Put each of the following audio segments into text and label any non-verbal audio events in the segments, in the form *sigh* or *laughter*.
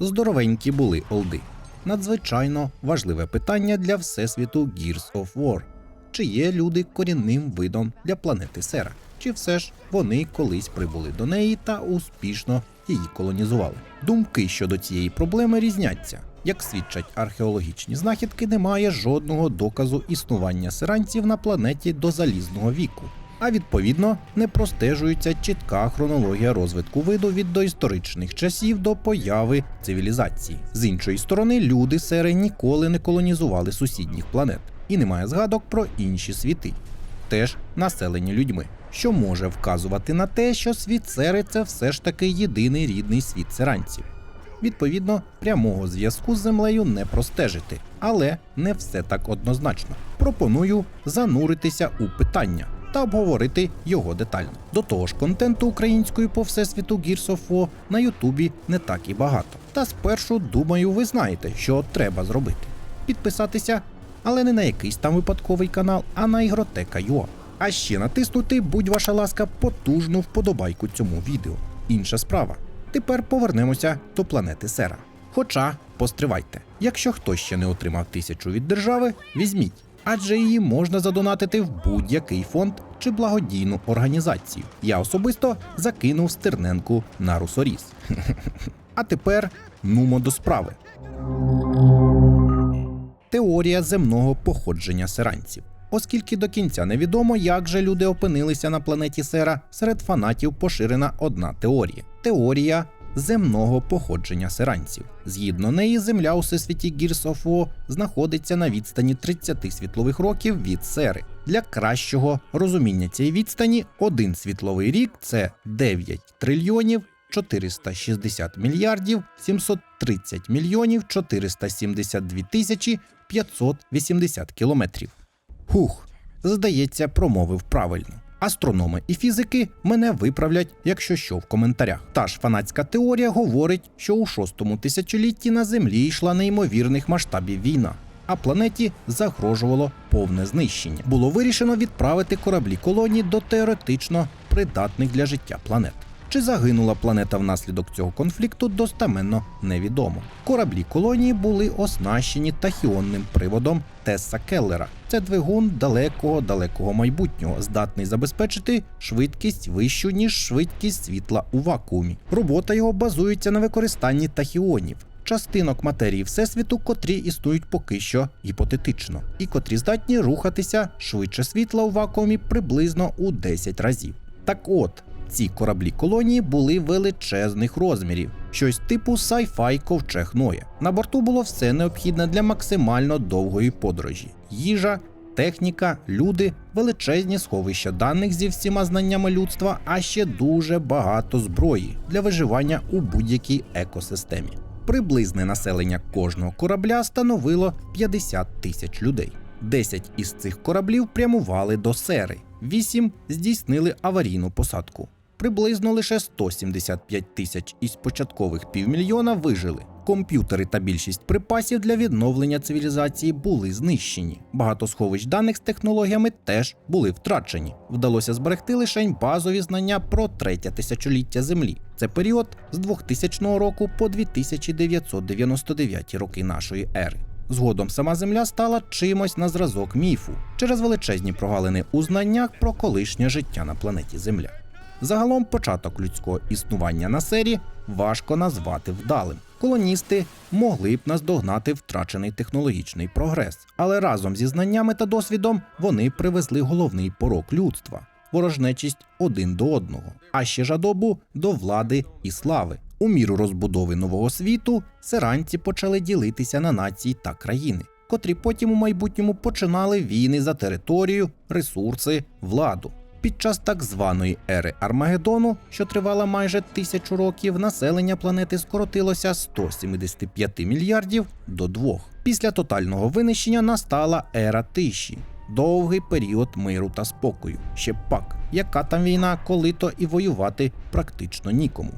здоровенькі були олди. Надзвичайно важливе питання для всесвіту Gears of War. Чи є люди корінним видом для планети Сера? Чи все ж вони колись прибули до неї та успішно її колонізували? Думки щодо цієї проблеми різняться. Як свідчать археологічні знахідки, немає жодного доказу існування сиранців на планеті до залізного віку. А відповідно не простежується чітка хронологія розвитку виду від доісторичних часів до появи цивілізації. З іншої сторони, люди сери ніколи не колонізували сусідніх планет, і немає згадок про інші світи, теж населені людьми, що може вказувати на те, що світ сери це все ж таки єдиний рідний світ сиранців. Відповідно, прямого зв'язку з землею не простежити, але не все так однозначно. Пропоную зануритися у питання та обговорити його детально. До того ж, контенту українською по всесвіту Gears of War на Ютубі не так і багато. Та спершу, думаю, ви знаєте, що треба зробити: підписатися, але не на якийсь там випадковий канал, а на ігротека.ua. А ще натиснути, будь ваша ласка, потужну вподобайку цьому відео. Інша справа. Тепер повернемося до планети Сера. Хоча, постривайте, якщо хтось ще не отримав тисячу від держави, візьміть, адже її можна задонатити в будь-який фонд чи благодійну організацію. Я особисто закинув стерненку на русоріз. *laughs* А тепер нумо до справи. Теорія земного походження сиранців. Оскільки до кінця невідомо, як же люди опинилися на планеті Сера, серед фанатів поширена одна теорія теорія земного походження сиранців. Згідно неї, земля у всесвіті War знаходиться на відстані 30 світлових років від сери. Для кращого розуміння цієї відстані один світловий рік це 9 трильйонів 460 мільярдів 730 мільйонів 472 тисячі 580 кілометрів. Хух, здається, промовив правильно. Астрономи і фізики мене виправлять, якщо що в коментарях. Та ж фанатська теорія говорить, що у шостому тисячолітті на Землі йшла неймовірних масштабів війна, а планеті загрожувало повне знищення. Було вирішено відправити кораблі колонії до теоретично придатних для життя планет. Чи загинула планета внаслідок цього конфлікту, достаменно невідомо. Кораблі колонії були оснащені тахіонним приводом Тесса Келлера. Це двигун далекого далекого майбутнього, здатний забезпечити швидкість вищу ніж швидкість світла у вакуумі. Робота його базується на використанні тахіонів. Частинок матерії Всесвіту, котрі існують поки що гіпотетично, і котрі здатні рухатися швидше світла у вакуумі приблизно у 10 разів. Так от, ці кораблі колонії були величезних розмірів, щось типу sci-fi ковчег Ноя. На борту було все необхідне для максимально довгої подорожі: їжа, техніка, люди, величезні сховища даних зі всіма знаннями людства, а ще дуже багато зброї для виживання у будь-якій екосистемі. Приблизне населення кожного корабля становило 50 тисяч людей. 10 із цих кораблів прямували до сери, 8 здійснили аварійну посадку. Приблизно лише 175 тисяч із початкових півмільйона вижили. Комп'ютери та більшість припасів для відновлення цивілізації були знищені. Багато сховищ даних з технологіями теж були втрачені. Вдалося зберегти лише базові знання про третє тисячоліття Землі. Це період з 2000 року по 2999 роки нашої ери. Згодом сама Земля стала чимось на зразок міфу через величезні прогалини у знаннях про колишнє життя на планеті Земля. Загалом початок людського існування на сері важко назвати вдалим. Колоністи могли б наздогнати втрачений технологічний прогрес, але разом зі знаннями та досвідом вони привезли головний порок людства ворожнечість один до одного, а ще жадобу до влади і слави. У міру розбудови нового світу сиранці почали ділитися на нації та країни, котрі потім у майбутньому починали війни за територію, ресурси, владу. Під час так званої ери Армагеддону, що тривала майже тисячу років, населення планети скоротилося з 175 мільярдів до 2. Після тотального винищення настала ера тиші, довгий період миру та спокою. Ще пак, яка там війна, коли то і воювати практично нікому.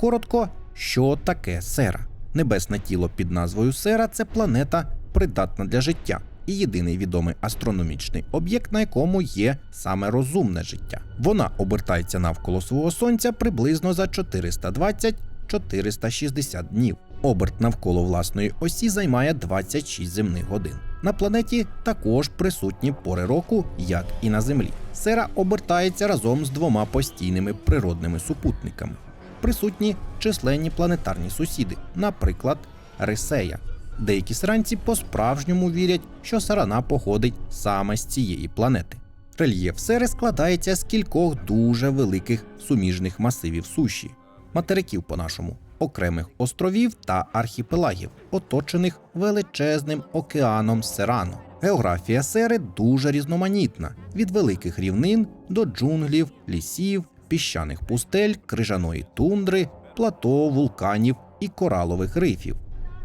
Коротко, що таке сера? Небесне тіло під назвою Сера це планета, придатна для життя, і єдиний відомий астрономічний об'єкт, на якому є саме розумне життя. Вона обертається навколо свого сонця приблизно за 420-460 днів. Оберт навколо власної осі займає 26 земних годин. На планеті також присутні пори року, як і на Землі. Сера обертається разом з двома постійними природними супутниками. Присутні численні планетарні сусіди, наприклад, Рисея. Деякі сранці по-справжньому вірять, що сарана походить саме з цієї планети. Рельєф сери складається з кількох дуже великих суміжних масивів суші, материків по-нашому, окремих островів та архіпелагів, оточених величезним океаном Серано. Географія сери дуже різноманітна: від великих рівнин до джунглів, лісів, піщаних пустель, крижаної тундри, плато, вулканів і коралових рифів.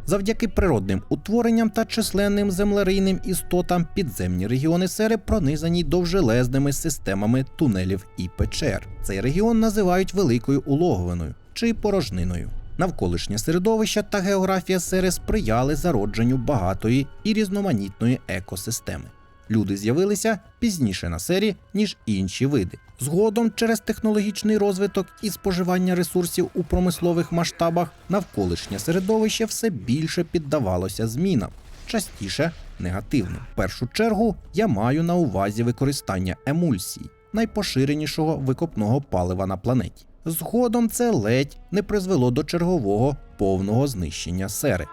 Завдяки природним утворенням та численним землерийним істотам підземні регіони сери пронизані довжелезними системами тунелів і печер. Цей регіон називають великою улоговиною чи порожниною. Навколишнє середовище та географія сери сприяли зародженню багатої і різноманітної екосистеми. Люди з'явилися пізніше на сері, ніж інші види. Згодом, через технологічний розвиток і споживання ресурсів у промислових масштабах, навколишнє середовище все більше піддавалося змінам, частіше негативним. В першу чергу я маю на увазі використання емульсій, найпоширенішого викопного палива на планеті. Згодом це ледь не призвело до чергового повного знищення сери.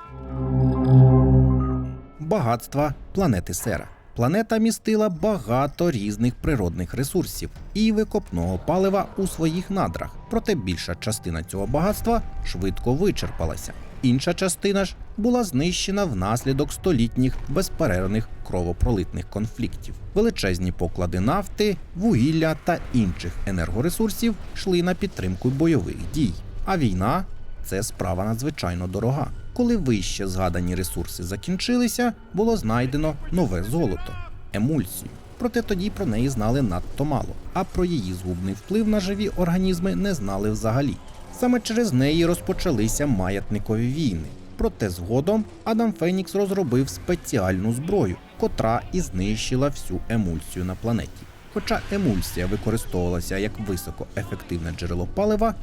Багатства планети Сера. Планета містила багато різних природних ресурсів і викопного палива у своїх надрах, проте більша частина цього багатства швидко вичерпалася. Інша частина ж була знищена внаслідок столітніх безперервних кровопролитних конфліктів. Величезні поклади нафти, вугілля та інших енергоресурсів йшли на підтримку бойових дій. А війна це справа надзвичайно дорога. Коли вище згадані ресурси закінчилися, було знайдено нове золото емульсію. Проте тоді про неї знали надто мало, а про її згубний вплив на живі організми не знали взагалі. Саме через неї розпочалися маятникові війни. Проте згодом Адам Фенікс розробив спеціальну зброю, котра і знищила всю емульсію на планеті. Хоча емульсія використовувалася як високоефективне джерело палива,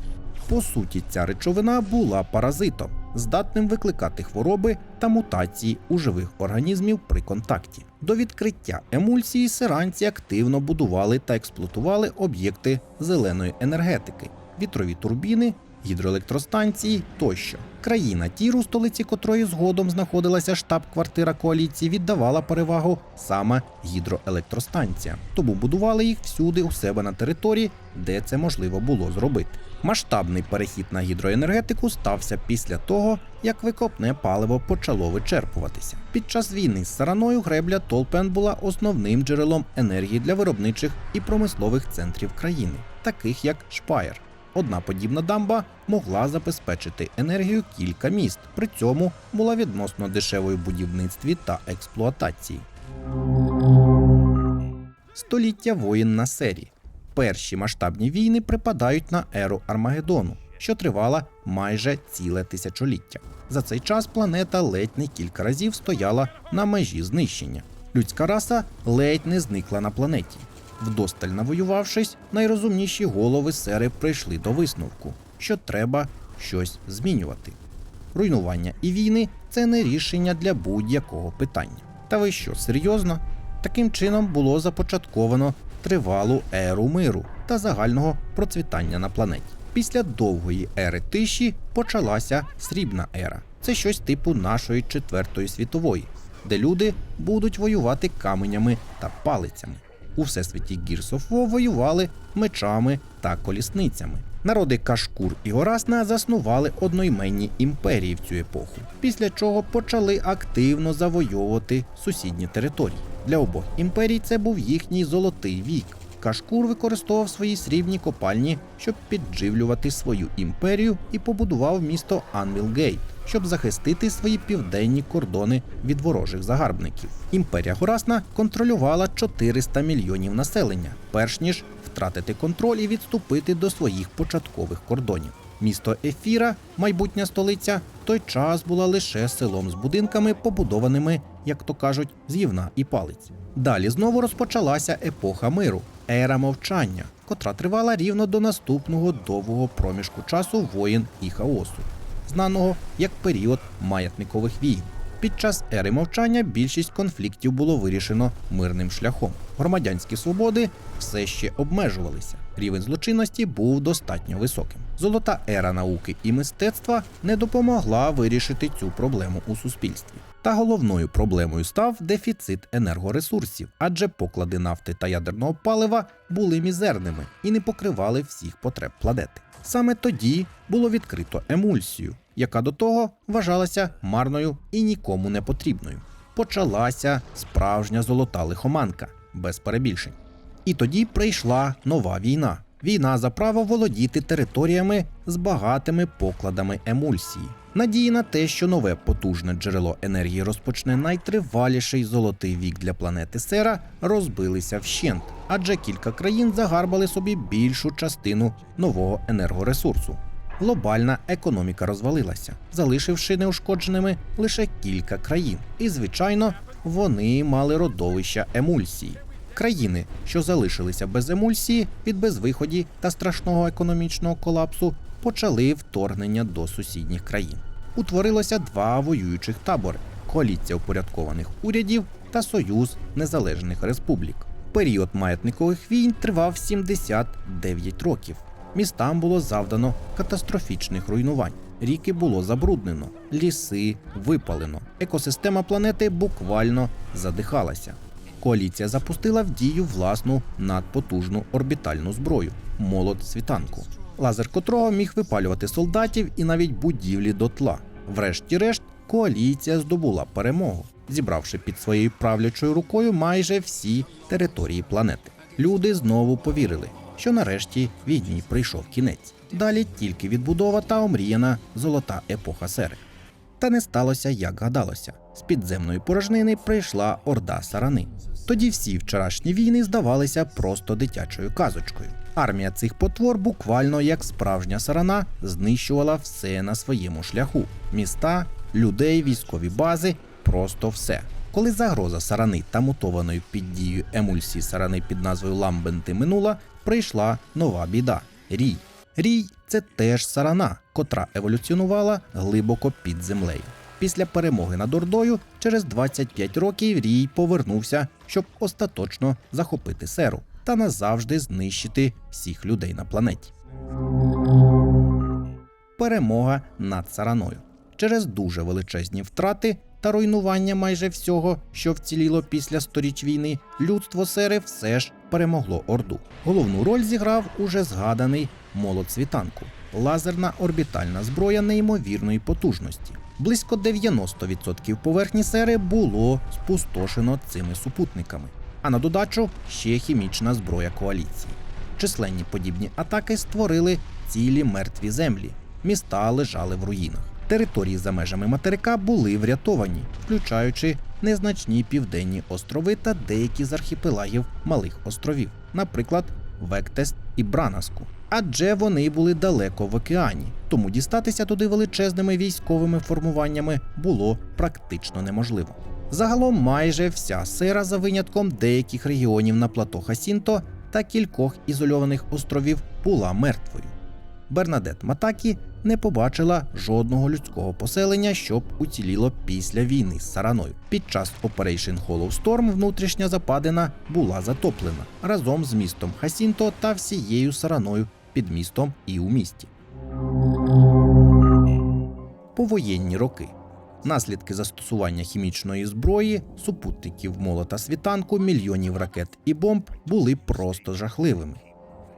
по суті, ця речовина була паразитом, здатним викликати хвороби та мутації у живих організмів при контакті. До відкриття емульсії сиранці активно будували та експлуатували об'єкти зеленої енергетики, вітрові турбіни, гідроелектростанції тощо. Країна Тіру, столиці котрої згодом знаходилася штаб-квартира коаліції, віддавала перевагу саме гідроелектростанціям, тому будували їх всюди у себе на території, де це можливо було зробити. Масштабний перехід на гідроенергетику стався після того, як викопне паливо почало вичерпуватися. Під час війни з сараною гребля Толпен була основним джерелом енергії для виробничих і промислових центрів країни, таких як Шпаєр. Одна подібна дамба могла забезпечити енергію кілька міст, при цьому була відносно дешевою в будівництві та експлуатації. Століття воїн на сері. Перші масштабні війни припадають на еру Армагеддону, що тривала майже ціле тисячоліття. За цей час планета ледь не кілька разів стояла на межі знищення. Людська раса ледь не зникла на планеті. Вдосталь навоювавшись, найрозумніші голови сери прийшли до висновку, що треба щось змінювати. Руйнування і війни це не рішення для будь-якого питання. Та ви що, серйозно? Таким чином було започатковано тривалу еру миру та загального процвітання на планеті. Після довгої ери тиші почалася срібна ера. Це щось типу нашої четвертої світової, де люди будуть воювати каменями та палицями. У всесвіті Gears воювали мечами та колісницями. Народи Кашкур і Горасна заснували одноіменні імперії в цю епоху, після чого почали активно завойовувати сусідні території. Для обох імперій це був їхній золотий вік. Кашкур використовував свої срібні копальні, щоб підживлювати свою імперію і побудував місто Анвілгейт, щоб захистити свої південні кордони від ворожих загарбників. Імперія Горасна контролювала 400 мільйонів населення, перш ніж втратити контроль і відступити до своїх початкових кордонів. Місто Ефіра, майбутня столиця, в той час була лише селом з будинками, побудованими, як то кажуть, з гівна і палиць. Далі знову розпочалася епоха миру, ера мовчання, котра тривала рівно до наступного довгого проміжку часу воєн і хаосу, знаного як період маятникових війн. Під час ери мовчання більшість конфліктів було вирішено мирним шляхом. Громадянські свободи все ще обмежувалися. Рівень злочинності був достатньо високим. Золота ера науки і мистецтва не допомогла вирішити цю проблему у суспільстві. Та головною проблемою став дефіцит енергоресурсів, адже поклади нафти та ядерного палива були мізерними і не покривали всіх потреб планети. Саме тоді було відкрито емульсію, яка до того вважалася марною і нікому не потрібною. Почалася справжня золота лихоманка без перебільшень. І тоді прийшла нова війна. Війна за право володіти територіями з багатими покладами емульсії. Надії на те, що нове потужне джерело енергії розпочне найтриваліший золотий вік для планети Сера, розбилися вщент, адже кілька країн загарбали собі більшу частину нового енергоресурсу. Глобальна економіка розвалилася, залишивши неушкодженими лише кілька країн. І, звичайно, вони мали родовища емульсії. Країни, що залишилися без емульсії від безвиході та страшного економічного колапсу, почали вторгнення до сусідніх країн. Утворилося два воюючих табори: коаліція упорядкованих урядів та Союз Незалежних Республік. Період маятникових війн тривав 79 років. Містам було завдано катастрофічних руйнувань. Ріки було забруднено, ліси випалено. Екосистема планети буквально задихалася. Коаліція запустила в дію власну надпотужну орбітальну зброю молот світанку, лазер котрого міг випалювати солдатів і навіть будівлі дотла. Врешті-решт, коаліція здобула перемогу, зібравши під своєю правлячою рукою майже всі території планети. Люди знову повірили, що нарешті війні прийшов кінець. Далі тільки відбудова та омріяна золота епоха сери. Та не сталося, як гадалося. З підземної порожнини прийшла орда сарани. Тоді всі вчорашні війни здавалися просто дитячою казочкою. Армія цих потвор буквально як справжня сарана знищувала все на своєму шляху: міста, людей, військові бази, просто все. Коли загроза сарани та мутованої під дією емульсії сарани під назвою Ламбенти минула, прийшла нова біда рій. Рій це теж сарана, котра еволюціонувала глибоко під землею. Після перемоги над Ордою через 25 років Рій повернувся, щоб остаточно захопити серу та назавжди знищити всіх людей на планеті. Перемога над сараною. Через дуже величезні втрати та руйнування майже всього, що вціліло після сторіч війни, людство сери все ж перемогло Орду. Головну роль зіграв уже згаданий молот світанку, лазерна орбітальна зброя неймовірної потужності. Близько 90% поверхні сери було спустошено цими супутниками. А на додачу ще хімічна зброя коаліції. Численні подібні атаки створили цілі мертві землі. Міста лежали в руїнах. Території за межами материка були врятовані, включаючи незначні південні острови та деякі з архіпелагів малих островів, наприклад, Вектест і Бранаску. Адже вони були далеко в океані, тому дістатися туди величезними військовими формуваннями було практично неможливо. Загалом майже вся сера за винятком деяких регіонів на плато Хасінто та кількох ізольованих островів була мертвою. Бернадет Матакі не побачила жодного людського поселення, щоб уціліло після війни з Сараною. Під час Operation Hollow Storm внутрішня западина була затоплена разом з містом Хасінто та всією Сараною під містом і у місті. Повоєнні роки. Наслідки застосування хімічної зброї, супутників молота світанку, мільйонів ракет і бомб були просто жахливими.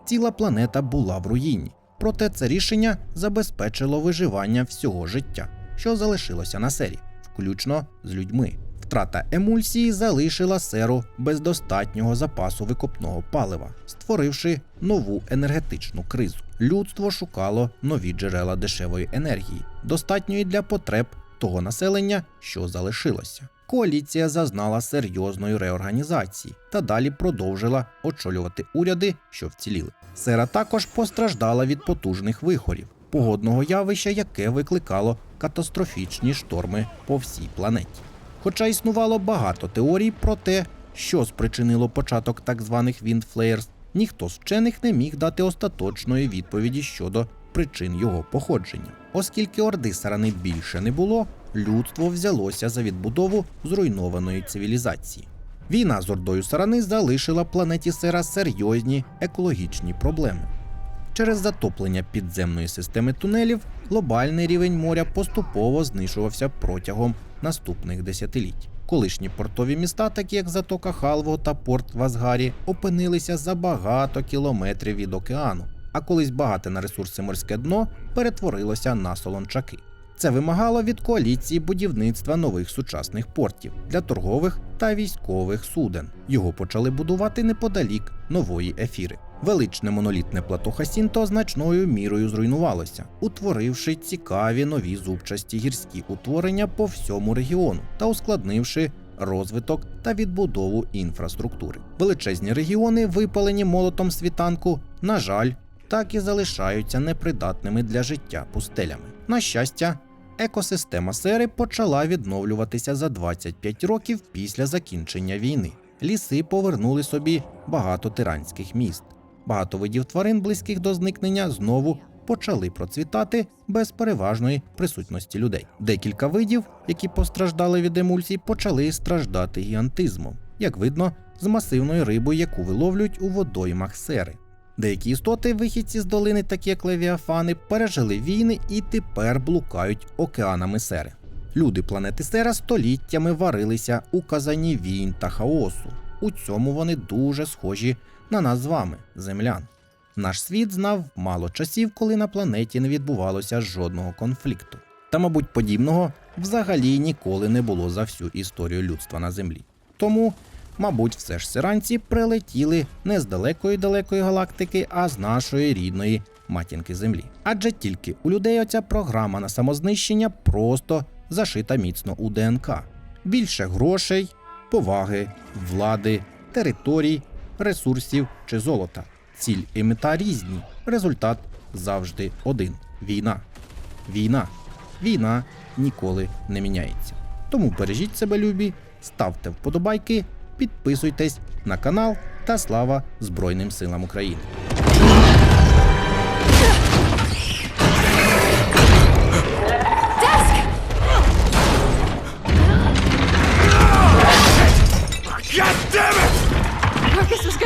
Ціла планета була в руїні. Проте це рішення забезпечило виживання всього життя, що залишилося на сері, включно з людьми. Втрата емульсії залишила серу без достатнього запасу викопного палива, створивши нову енергетичну кризу. Людство шукало нові джерела дешевої енергії, достатньої для потреб того населення, що залишилося. Коаліція зазнала серйозної реорганізації та далі продовжила очолювати уряди, що вціліли. Сера також постраждала від потужних вихорів, погодного явища, яке викликало катастрофічні шторми по всій планеті. Хоча існувало багато теорій про те, що спричинило початок так званих Windflares, ніхто з вчених не міг дати остаточної відповіді щодо причин його походження. Оскільки орди сарани більше не було, людство взялося за відбудову зруйнованої цивілізації. Війна з ордою сарани залишила планеті Сера серйозні екологічні проблеми. Через затоплення підземної системи тунелів глобальний рівень моря поступово знижувався протягом наступних десятиліть. Колишні портові міста, такі як Затока Халво та порт в Асгарі, опинилися за багато кілометрів від океану, а колись багате на ресурси морське дно перетворилося на солончаки. Це вимагало від коаліції будівництва нових сучасних портів для торгових та військових суден. Його почали будувати неподалік нової ефіри. Величне монолітне плато Хасінто значною мірою зруйнувалося, утворивши цікаві нові зубчасті гірські утворення по всьому регіону та ускладнивши розвиток та відбудову інфраструктури. Величезні регіони, випалені молотом світанку, на жаль, так і залишаються непридатними для життя пустелями. На щастя, екосистема сери почала відновлюватися за 25 років після закінчення війни. Ліси повернули собі багато тиранських міст. Багато видів тварин, близьких до зникнення, знову почали процвітати без переважної присутності людей. Декілька видів, які постраждали від емульсій, почали страждати гігантизмом, як видно, з масивною рибою, яку виловлюють у водоймах сери. Деякі істоти, вихідці з долини, такі як левіафани, пережили війни і тепер блукають океанами сери. Люди планети Сера століттями варилися у казані війн та хаосу. У цьому вони дуже схожі на нас з вами, землян. Наш світ знав мало часів, коли на планеті не відбувалося жодного конфлікту. Та, мабуть, подібного взагалі ніколи не було за всю історію людства на землі. Тому, мабуть, все ж сиранці прилетіли не з далекої далекої галактики, а з нашої рідної матінки Землі. Адже тільки у людей оця програма на самознищення просто зашита міцно у ДНК. Більше грошей, поваги, влади, територій, ресурсів чи золота. Ціль і мета різні. Результат завжди один: війна. Війна. Війна ніколи не міняється. Тому бережіть себе, любі, ставте вподобайки, підписуйтесь на канал та слава Збройним силам України.